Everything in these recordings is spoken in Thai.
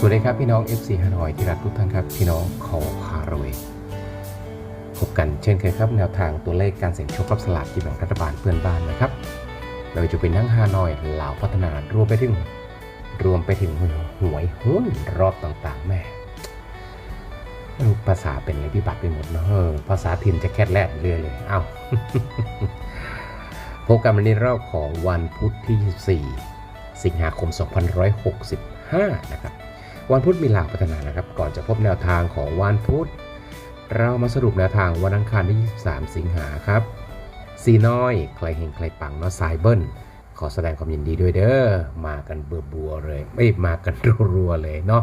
สวัสดีครับพี่น้อง FC ฮานอยที่รักทุกท่านครับ พี่น้องขอคารเวพบกันเช่นเคยครับแนวทางตัวเลขการเสี่ยงโชครับสลากกินแบ่งรัฐบาลเพื่อนบ้านนะครับเราจะเป็นทั้งฮานอยลาวพัฒนารวมไปถึงรวมไปถึงหวยหุ้นรอบต่างๆ แม่ภาษาเป็นอะไรพิบัติไปหมดเนอะภาษาถิ่นจะแคดแลดเรื่อยเลยเอ้าพบกันวันนี้รอบของวันพุธที่ 24 สิงหาคม 2565 นะครับ วันพุธมีหลากพัฒนานะครับ ก่อนจะพบแนวทางของวันพุธ เรามาสรุปแนวทางวันอังคารที่ 23 สิงหาครับสีน้อยใครเฮงใครปังเนาะสายเบิ้ลขอแสดงความยินดีด้วยเด้อ มากันเบื่อบัวเลยไม่มากันรัวๆเลยเนาะ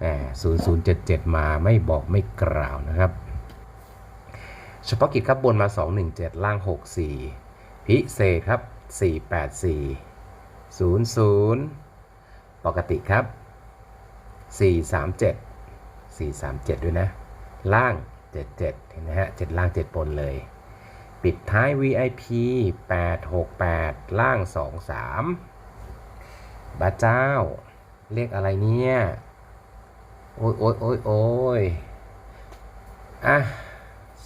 แหม0077มาไม่บอกไม่กล่าวนะครับ เฉพาะกิจครับบนมา 217 ล่าง 64 พิเศษครับ 484 00 ปกติครับ 437 437 ด้วยนะ ล่าง 77 เห็นไหมฮะ 7 ล่าง 7 บนเลย ปิดท้าย VIP 868 ล่าง 23บาเจ้า เลขอะไรเนี่ย โอ้ยโอ้ยโอ้ยโอ้ยอะ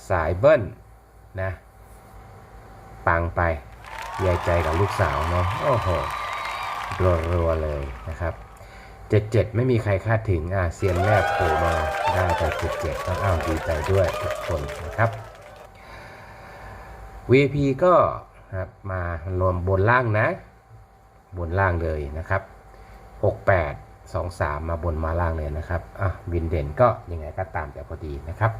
สายเบิ้ลนะ ปังไปยายใจกับลูกสาวเนาะ โอ้โห รัวๆเลยนะครับ 77ไม่มีใครคาดถึงอาเซียนแรกโผล่มาได้ไป77ต้องอ้าวดีใจด้วยทุกคนนะครับ VP ก็ครับมารวมบนล่างนะ บนล่างเลยนะครับ 68 23 มาบนมาล่างเลยนะครับอะวินเด่นก็ยังไงก็ตามแต่พอดีนะครับ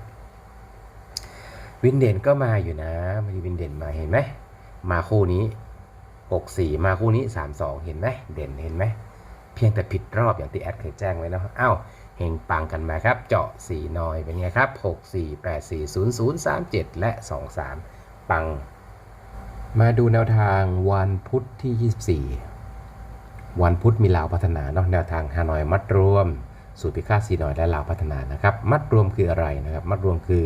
วินเด่นก็มาอยู่นะมาดีวินเด่นมาเห็นไหมมาคู่นี้ 64 มาคู่นี้ 32 เห็นไหมเด่นเห็นไหม พียงแต่ผิดรอบอย่างที่แอดเคยแจ้งไว้นะอ้าวเฮงปังกันมาครับ เจาะ4นอยเป็นไงครับ6 4 8 4 0 0 3 7 และ 2 3 ปัง มาดูแนวทางวันพุธที่ 24 วันพุธมีลาวพัฒนาเนาะแนวทางฮานอยมัดรวม สูตรพิฆาตซีนอยและลาวพัฒนานะครับ มัดรวมคืออะไรนะครับ มัดรวมคือ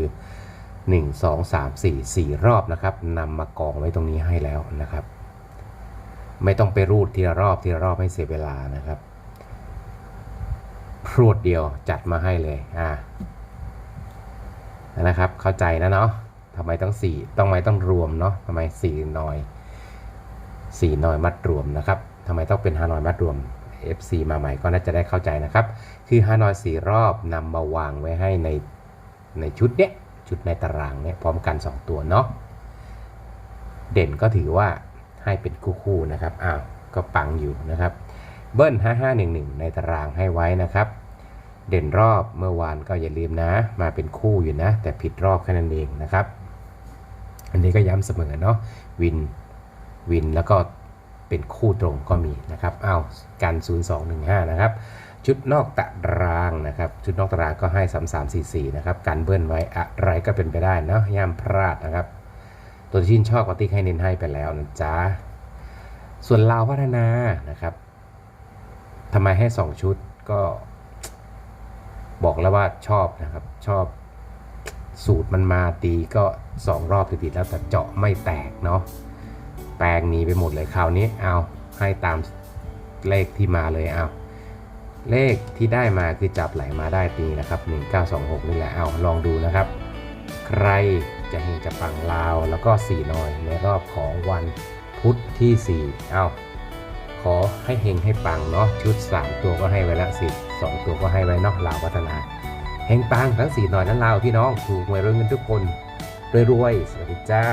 1 2 3 4 4 รอบนะครับนำมากองไว้ตรงนี้ให้แล้วนะครับ ไม่ต้องไปรูดทีละรอบทีละรอบให้เสียเวลานะครับพรวดเดียวจัดมาให้เลยอ่านะครับ เข้าใจนะเนาะทำไมต้องสี่ต้องไม่ต้องรวมเนาะทำไมสี่หน่อยสี่หน่อยมัดรวมนะครับทำไมต้องเป็นฮานอยมัดรวม FC มาใหม่ก็น่าจะได้เข้าใจนะครับ คือฮานอยสี่รอบนำมาวางไว้ให้ในในชุดเนี้ยชุดในตารางเนี้ยพร้อมกัน 2 ตัวเนาะเด่นก็ถือว่า ให้เป็นคู่ๆนะครับอ้าวก็ปังอยู่นะครับ เบิ้ล 5511 ในตารางให้ไว้นะครับ เด่นรอบเมื่อวานก็อย่าลืมนะ มาเป็นคู่อยู่นะ แต่ผิดรอบแค่นั้นเองนะครับ อันนี้ก็ย้ำเสมอเนาะวินวินแล้วก็เป็นคู่ตรงก็มีนะครับอ้าวกัน0215 นะครับ ชุดนอกตารางนะครับ ชุดนอกตารางก็ให้ 3344 นะครับกันเบิ้ลไว้อะไรก็เป็นไปได้เนาะย่ามพลาดนะครับ ตัวที่ชื่นชอบก็ติ๊กให้เน้นให้ไปแล้วนะจ๊ะ ส่วนลาวพัฒนานะครับทำไมให้ 2 ชุดก็ บอกแล้วว่าชอบนะครับ ชอบสูตรมันมาตีก็ 2 รอบติดๆแล้วแต่เจาะไม่แตกเนาะแปลงหนีไปหมดเลยคราวนี้เอาให้ตามเลขที่มาเลยเอาเลขที่ได้มาคือจับไหลมาได้ตีนะครับ 1926 นี่แหละเอาลองดูนะครับ ใคร จะเฮงจะปังลาว แล้วก็สี่หนอยในรอบของวันพุธที่4เอาขอให้เฮงให้ปังเนาะชุด 3 ตัวก็ให้ไว้ละสิสองตัวก็ให้ไว้นอกลาวพัฒนาเฮงปังทั้ง4นอยนั้นลาวพี่น้องถูกหวยรวยเงินทุกคนรวยๆสวัสดีจ้า